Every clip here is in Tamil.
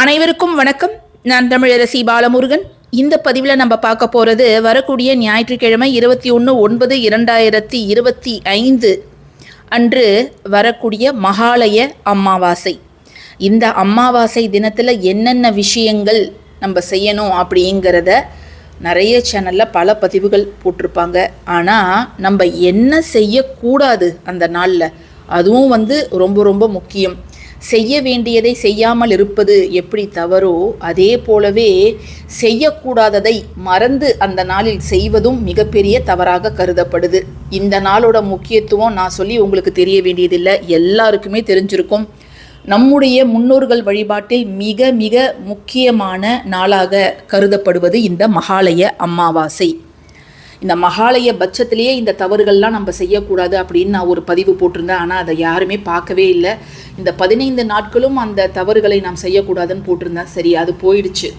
அனைவருக்கும் வணக்கம். நான் தமிழரசி பாலமுருகன். இந்த பதிவில் நம்ம பார்க்க போகிறது வரக்கூடிய ஞாயிற்றுக்கிழமை இருபத்தி ஒன்று ஒன்பது இரண்டாயிரத்தி இருபத்தி ஐந்து அன்று வரக்கூடிய மகாலய அமாவாசை. இந்த அமாவாசை தினத்தில் என்னென்ன விஷயங்கள் நம்ம செய்யணும் அப்படிங்கிறத நிறைய சேனலில் பல பதிவுகள் போட்டிருப்பாங்க. ஆனால் நம்ம என்ன செய்யக்கூடாது அந்த நாளில்? அதுவும் வந்து ரொம்ப ரொம்ப முக்கியம். செய்ய வேண்டியதை செய்யாமல் இருப்பது எப்படி தவறோ அதே போலவே செய்யக்கூடாததை மறந்து அந்த நாளில் செய்வதும் மிகப்பெரிய தவறாக கருதப்படுது. இந்த நாளோட முக்கியத்துவம் நான் சொல்லி உங்களுக்கு தெரிய வேண்டியதில்லை. எல்லாருக்குமே தெரிஞ்சிருக்கும். நம்முடைய முன்னோர்கள் வழிபாட்டில் மிக மிக முக்கியமான நாளாக கருதப்படுவது இந்த மகாலய அமாவாசை. இந்த மகாலய பட்சத்திலேயே இந்த தவறுகள்லாம் நம்ம செய்யக்கூடாது அப்படின்னு நான் ஒரு பதிவு போட்டிருந்தேன். ஆனால் அதை யாருமே பார்க்கவே இல்லை. இந்த பதினைந்து நாட்களும் அந்த தவறுகளை நாம் செய்யக்கூடாதுன்னு போட்டிருந்தேன். சரி அது போயிடுச்சு.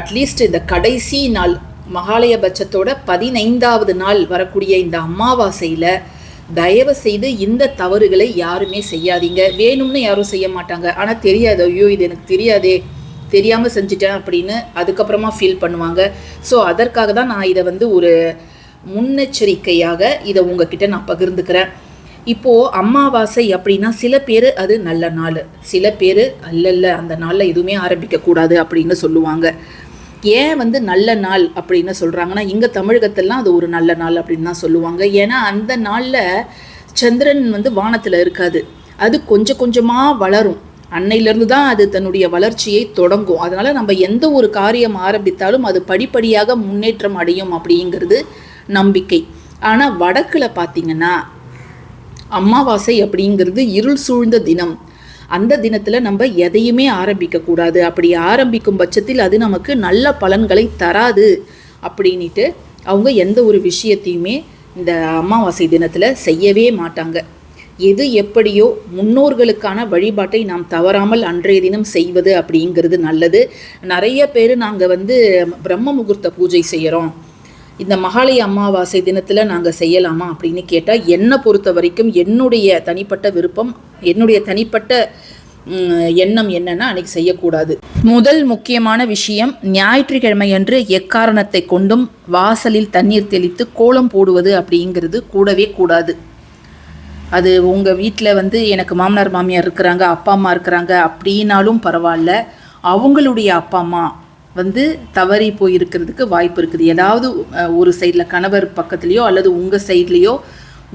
அட்லீஸ்ட் இந்த கடைசி நாள் மகாலய பட்சத்தோட பதினைந்தாவது நாள் வரக்கூடிய இந்த அமாவாசையில் தயவு செய்து இந்த தவறுகளை யாருமே செய்யாதீங்க. வேணும்னு யாரும் செய்ய மாட்டாங்க. ஆனால் தெரியாது. ஐயோ இது எனக்கு தெரியாதே. தெரியாமல் செஞ்சிட்டேன் அப்படின்னு அதுக்கப்புறமா ஃபீல் பண்ணுவாங்க. ஸோ அதற்காக தான் நான் இதை வந்து ஒரு முன்னெச்சரிக்கையாக இதை உங்ககிட்ட நான் பகிர்ந்துக்கிறேன். இப்போது அமாவாசை அப்படின்னா சில பேர் அது நல்ல நாள். சில பேர் அல்லல்ல அந்த நாளில் எதுவுமே ஆரம்பிக்கக்கூடாது அப்படின்னு சொல்லுவாங்க. ஏன் வந்து நல்ல நாள் அப்படின்னு சொல்கிறாங்கன்னா இங்கே தமிழகத்தெல்லாம் அது ஒரு நல்ல நாள் அப்படின்னு தான் சொல்லுவாங்க. ஏன்னா அந்த நாளில் சந்திரன் வந்து வானத்தில் இருக்காது. அது கொஞ்சம் கொஞ்சமாக வளரும். அன்னையிலேருந்து தான் அது தன்னுடைய வளர்ச்சியை தொடங்கும். அதனால் நம்ம எந்த ஒரு காரியம் ஆரம்பித்தாலும் அது படிப்படியாக முன்னேற்றம் அடையும் அப்படிங்கிறது நம்பிக்கை. ஆனால் வடக்கில் பார்த்தீங்கன்னா அமாவாசை அப்படிங்கிறது இருள் சூழ்ந்த தினம். அந்த தினத்தில் நம்ம எதையுமே ஆரம்பிக்கக்கூடாது அப்படி ஆரம்பிக்கும் பட்சத்தில் அது நமக்கு நல்ல பலன்களை தராது அப்படின்ட்டு அவங்க எந்த ஒரு விஷயத்தையுமே இந்த அமாவாசை தினத்தில் செய்யவே மாட்டாங்க. எது எப்படியோ முன்னோர்களுக்கான வழிபாட்டை நாம் தவறாமல் அன்றைய தினம் செய்வது அப்படிங்கிறது நல்லது. நிறைய பேர் நாங்கள் வந்து பிரம்ம முகூர்த்த பூஜை செய்கிறோம் இந்த மகாலய அமாவாசை தினத்தில் நாங்கள் செய்யலாமா அப்படின்னு கேட்டால் என்னை பொறுத்த வரைக்கும் என்னுடைய தனிப்பட்ட விருப்பம் என்னுடைய தனிப்பட்ட எண்ணம் என்னன்னா அன்னைக்கு செய்யக்கூடாது. முதல் முக்கியமான விஷயம் ஞாயிற்றுக்கிழமை அன்று எக்காரணத்தை கொண்டும் வாசலில் தண்ணீர் தெளித்து கோலம் போடுவது அப்படிங்கிறது கூடவே கூடாது. அது உங்கள் வீட்டில் வந்து எனக்கு மாமனார் மாமியார் இருக்கிறாங்க அப்பா அம்மா இருக்கிறாங்க அப்படின்னாலும் பரவாயில்ல. அவங்களுடைய அப்பா அம்மா வந்து தவறி போயிருக்கிறதுக்கு வாய்ப்பு இருக்குது. ஏதாவது ஒரு சைடில் கணவர் பக்கத்துலேயோ அல்லது உங்கள் சைட்லேயோ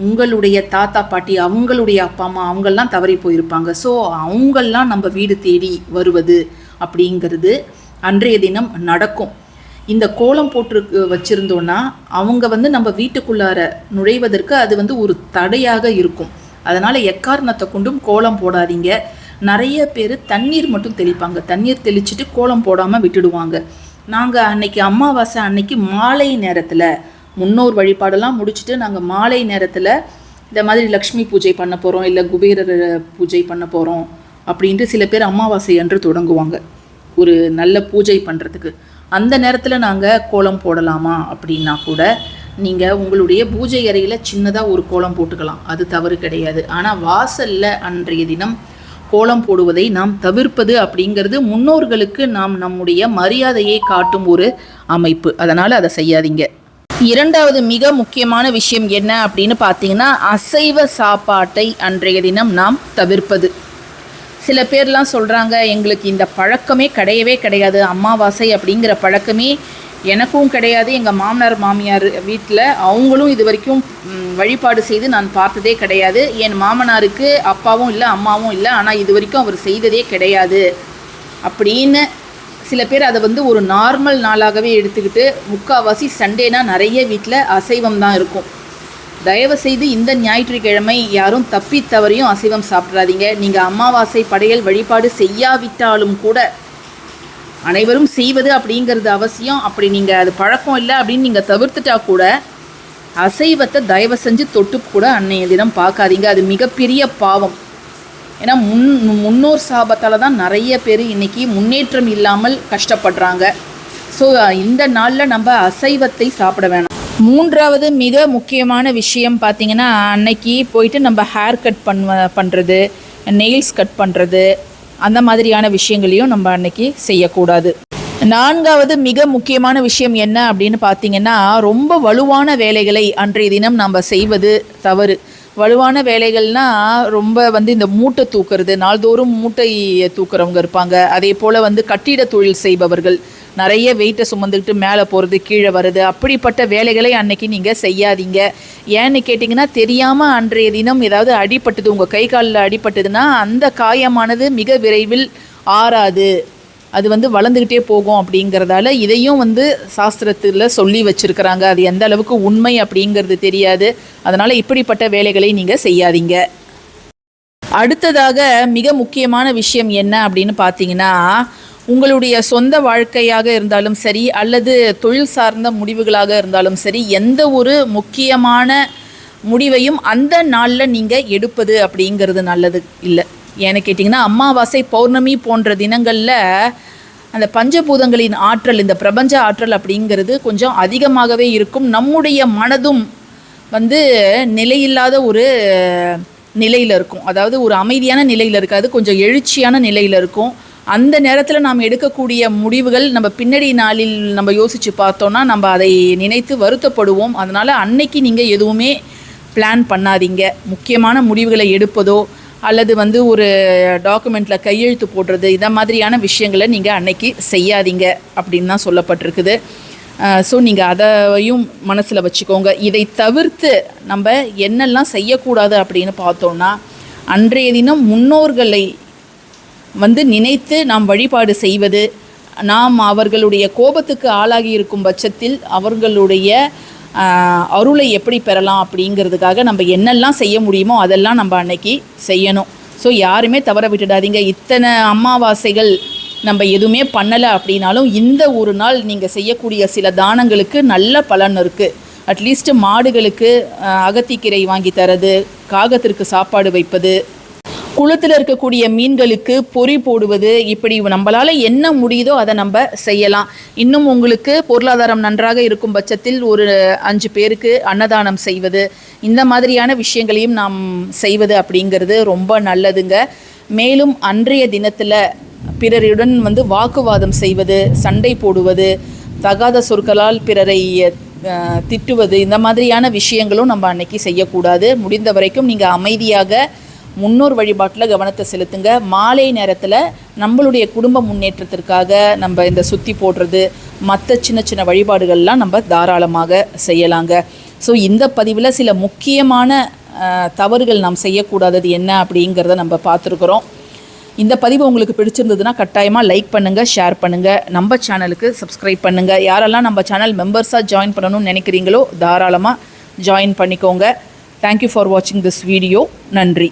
உங்களுடைய தாத்தா பாட்டி அவங்களுடைய அப்பா அம்மா அவங்கெல்லாம் தவறி போயிருப்பாங்க. ஸோ அவங்கெல்லாம் நம்ம வீடு தேடி வருவது அப்படிங்கிறது அன்றைய தினம் நடக்கும். இந்த கோலம் போட்டு வச்சுருந்தோன்னா அவங்க வந்து நம்ம வீட்டுக்குள்ளார நுழைவதற்கு அது வந்து ஒரு தடையாக இருக்கும். அதனால் எக்காரணத்தை கொண்டும் கோலம் போடாதீங்க. நிறைய பேர் தண்ணீர் மட்டும் தெளிப்பாங்க. தண்ணீர் தெளிச்சுட்டு கோலம் போடாமல் விட்டுடுவாங்க. நாங்கள் அன்னைக்கு அமாவாசை அன்னைக்கு மாலை நேரத்தில் முன்னோர் வழிபாடெல்லாம் முடிச்சுட்டு நாங்கள் மாலை நேரத்தில் இந்த மாதிரி லக்ஷ்மி பூஜை பண்ண போகிறோம் இல்லை குபேரர் பூஜை பண்ண போகிறோம் அப்படின்ட்டு சில பேர் அமாவாசை அன்று தொடங்குவாங்க. ஒரு நல்ல பூஜை பண்ணுறதுக்கு அந்த நேரத்தில் நாங்கள் கோலம் போடலாமா அப்படின்னா கூட நீங்கள் உங்களுடைய பூஜை அறையில் சின்னதாக ஒரு கோலம் போட்டுக்கலாம். அது தவறு கிடையாது. ஆனால் வாசலில் அன்றைய தினம் கோலம் போடுவதை நாம் தவிர்ப்பது அப்படிங்கிறது முன்னோர்களுக்கு நாம் நம்முடைய மரியாதையை காட்டும் ஒரு அமைப்பு. அதனால் அதை செய்யாதீங்க. இரண்டாவது மிக முக்கியமான விஷயம் என்ன அப்படின்னு பார்த்தீங்கன்னா அசைவ சாப்பாட்டை அன்றைய தினம் நாம் தவிர்ப்பது. சில பேர்லாம் சொல்கிறாங்க எங்களுக்கு இந்த பழக்கமே கிடையவே கிடையாது அமாவாசை அப்படிங்கிற பழக்கமே எனக்கும் கிடையாது எங்கள் மாமனார் மாமியார் வீட்டில் அவங்களும் இது வரைக்கும் வழிபாடு செய்து நான் பார்த்ததே கிடையாது. என் மாமனாருக்கு அப்பாவும் இல்லை அம்மாவும் இல்லை ஆனால் இது வரைக்கும் அவர் செய்ததே கிடையாது. அப்படின்னு சில பேர் அதை வந்து ஒரு நார்மல் நாளாகவே எடுத்துக்கிட்டு முக்கால்வாசி சண்டேனா நிறைய வீட்டில் அசைவம் தான் இருக்கும். தயவு செய்து இந்த ஞாயிற்றுக்கிழமை யாரும் தப்பி தவறியும் அசைவம் சாப்பிட்றாதீங்க நீங்கள் அமாவாசை படையல் வழிபாடு செய்யாவிட்டாலும் கூட அனைவரும் செய்வது அப்படிங்கிறது அவசியம். அப்படி நீங்கள் அது பழக்கம் இல்லை அப்படின்னு நீங்கள் தவிர்த்துட்டா கூட அசைவத்தை தயவு செஞ்சு தொட்டு கூட அன்னைய தினம் பார்க்காதீங்க. அது மிகப்பெரிய பாவம். ஏன்னா முன் முன்னோர் சாபத்தால் தான் நிறைய பேர் இன்னைக்கு முன்னேற்றம் இல்லாமல் கஷ்டப்படுறாங்க. ஸோ இந்த நாளில் நம்ம அசைவத்தை சாப்பிட வேணாம். மூன்றாவது மிக முக்கியமான விஷயம் பார்த்தீங்கன்னா அன்னைக்கு போயிட்டு நம்ம ஹேர் கட் பண்ண பண்ணுறது நெயில்ஸ் கட் பண்ணுறது அந்த மாதிரியான விஷயங்களையும் நம்ம அன்னைக்கு செய்யக்கூடாது. நான்காவது மிக முக்கியமான விஷயம் என்ன அப்படின்னு பார்த்தீங்கன்னா ரொம்ப வலுவான வேலைகளை அன்றைய தினம் நம்ம செய்வது தவறு. வலுவான வேலைகள்னா ரொம்ப வந்து இந்த மூட்டை தூக்குறது நாள்தோறும் மூட்டை தூக்குறவங்க இருப்பாங்க. அதே போல் வந்து கட்டிட தொழில் செய்பவர்கள் நிறைய வெயிட்டை சுமந்துக்கிட்டு மேலே போகிறது கீழே வருது அப்படிப்பட்ட வேலைகளை அன்னைக்கு நீங்கள் செய்யாதீங்க. ஏன்னு கேட்டிங்கன்னா தெரியாமல் அன்றைய தினம் ஏதாவது அடிபட்டது உங்கள் கை காலில் அடிபட்டதுன்னா அந்த காயமானது மிக விரைவில் ஆறாது. அது வந்து வளர்ந்துக்கிட்டே போகும் அப்படிங்கிறதால இதையும் வந்து சாஸ்திரத்தில் சொல்லி வச்சுருக்கிறாங்க. அது எந்த அளவுக்கு உண்மை அப்படிங்கிறது தெரியாது. அதனால் இப்படிப்பட்ட வேலைகளை நீங்கள் செய்யாதீங்க. அடுத்ததாக மிக முக்கியமான விஷயம் என்ன அப்படின்னு பார்த்தீங்கன்னா உங்களுடைய சொந்த வாழ்க்கையாக இருந்தாலும் சரி அல்லது தொழில் சார்ந்த முடிவுகளாக இருந்தாலும் சரி எந்த ஒரு முக்கியமான முடிவையும் அந்த நாளில் நீங்கள் எடுப்பது அப்படிங்கிறது நல்லது இல்லை. ஏன்னு கேட்டிங்கன்னா அமாவாசை பௌர்ணமி போன்ற தினங்களில் அந்த பஞ்சபூதங்களின் ஆற்றல் இந்த பிரபஞ்ச ஆற்றல் அப்படிங்கிறது கொஞ்சம் அதிகமாகவே இருக்கும். நம்முடைய மனதும் வந்து நிலையில்லாத ஒரு நிலையில் இருக்கும். அதாவது ஒரு அமைதியான நிலையில் இருக்காது கொஞ்சம் எழுச்சியான நிலையில் இருக்கும். அந்த நேரத்தில் நாம் எடுக்கக்கூடிய முடிவுகள் நம்ம பின்னாடி நாளில் நம்ம யோசித்து பார்த்தோன்னா நம்ம அதை நினைத்து வருத்தப்படுவோம். அதனால் அன்னைக்கு நீங்கள் எதுவுமே பிளான் பண்ணாதீங்க. முக்கியமான முடிவுகளை எடுப்பதோ அல்லது வந்து ஒரு டாக்குமெண்ட்டில் கையெழுத்து போடுறது இதை மாதிரியான விஷயங்களை நீங்கள் அன்னைக்கு செய்யாதீங்க அப்படின்னு தான் சொல்லப்பட்டிருக்குது. ஸோ நீங்கள் அதையும் மனசில் வச்சுக்கோங்க. இதை தவிர்த்து நம்ம என்னெல்லாம் செய்யக்கூடாது அப்படின்னு பார்த்தோன்னா அன்றைய தினம் முன்னோர்களை வந்து நினைத்து நாம் வழிபாடு செய்வது நாம் அவர்களுடைய கோபத்துக்கு ஆளாகி இருக்கும் பட்சத்தில் அவர்களுடைய அருளை எப்படி பெறலாம் அப்படிங்கிறதுக்காக நம்ம என்னெல்லாம் செய்ய முடியுமோ அதெல்லாம் நம்ம அன்னைக்கு செய்யணும். ஸோ யாருமே தவற விட்டுடாதீங்க. இத்தனை அமாவாசைகள் நம்ம எதுவுமே பண்ணலை அப்படின்னாலும் இந்த ஒரு நாள் நீங்கள் செய்யக்கூடிய சில தானங்களுக்கு நல்ல பலன் இருக்குது அட்லீஸ்ட் மாடுகளுக்கு அகத்திக்கீரை வாங்கி தரது காகத்திற்கு சாப்பாடு வைப்பது குளத்தில் இருக்கக்கூடிய மீன்களுக்கு பொறி போடுவது இப்படி நம்மளால் என்ன முடியுதோ அதை நம்ம செய்யலாம். இன்னும் உங்களுக்கு பொருளாதாரம் நன்றாக இருக்கும் பட்சத்தில் ஒரு அஞ்சு பேருக்கு அன்னதானம் செய்வது இந்த மாதிரியான விஷயங்களையும் நாம் செய்வது அப்படிங்கிறது ரொம்ப நல்லதுங்க. மேலும் அன்றைய தினத்தில் பிறருடன் வந்து வாக்குவாதம் செய்வது சண்டை போடுவது தகாத சொற்களால் பிறரை திட்டுவது இந்த மாதிரியான விஷயங்களும் நம்ம அன்னைக்கு செய்யக்கூடாது. முடிந்த வரைக்கும் நீங்கள் அமைதியாக முன்னோர் வழிபாட்டில் கவனத்தை செலுத்துங்க. மாலை நேரத்தில் நம்மளுடைய குடும்ப முன்னேற்றத்திற்காக நம்ம இந்த சுற்றி போடுறது மற்ற சின்ன சின்ன வழிபாடுகள்லாம் நம்ம தாராளமாக செய்யலாங்க. ஸோ இந்த பதிவில் சில முக்கியமான தவறுகள் நாம் செய்யக்கூடாதது என்ன அப்படிங்கிறத நம்ம பார்த்துருக்குறோம். இந்த பதிவு உங்களுக்கு பிடிச்சிருந்ததுன்னா கட்டாயமாக லைக் பண்ணுங்கள் ஷேர் பண்ணுங்கள் நம்ம சேனலுக்கு சப்ஸ்கிரைப் பண்ணுங்கள் யாரெல்லாம் நம்ம சேனல் மெம்பர்ஸாக ஜாயின் பண்ணணும்னு நினைக்கிறீங்களோ தாராளமாக ஜாயின் பண்ணிக்கோங்க. தேங்க்யூ ஃபார் வாட்சிங் திஸ் வீடியோ நன்றி.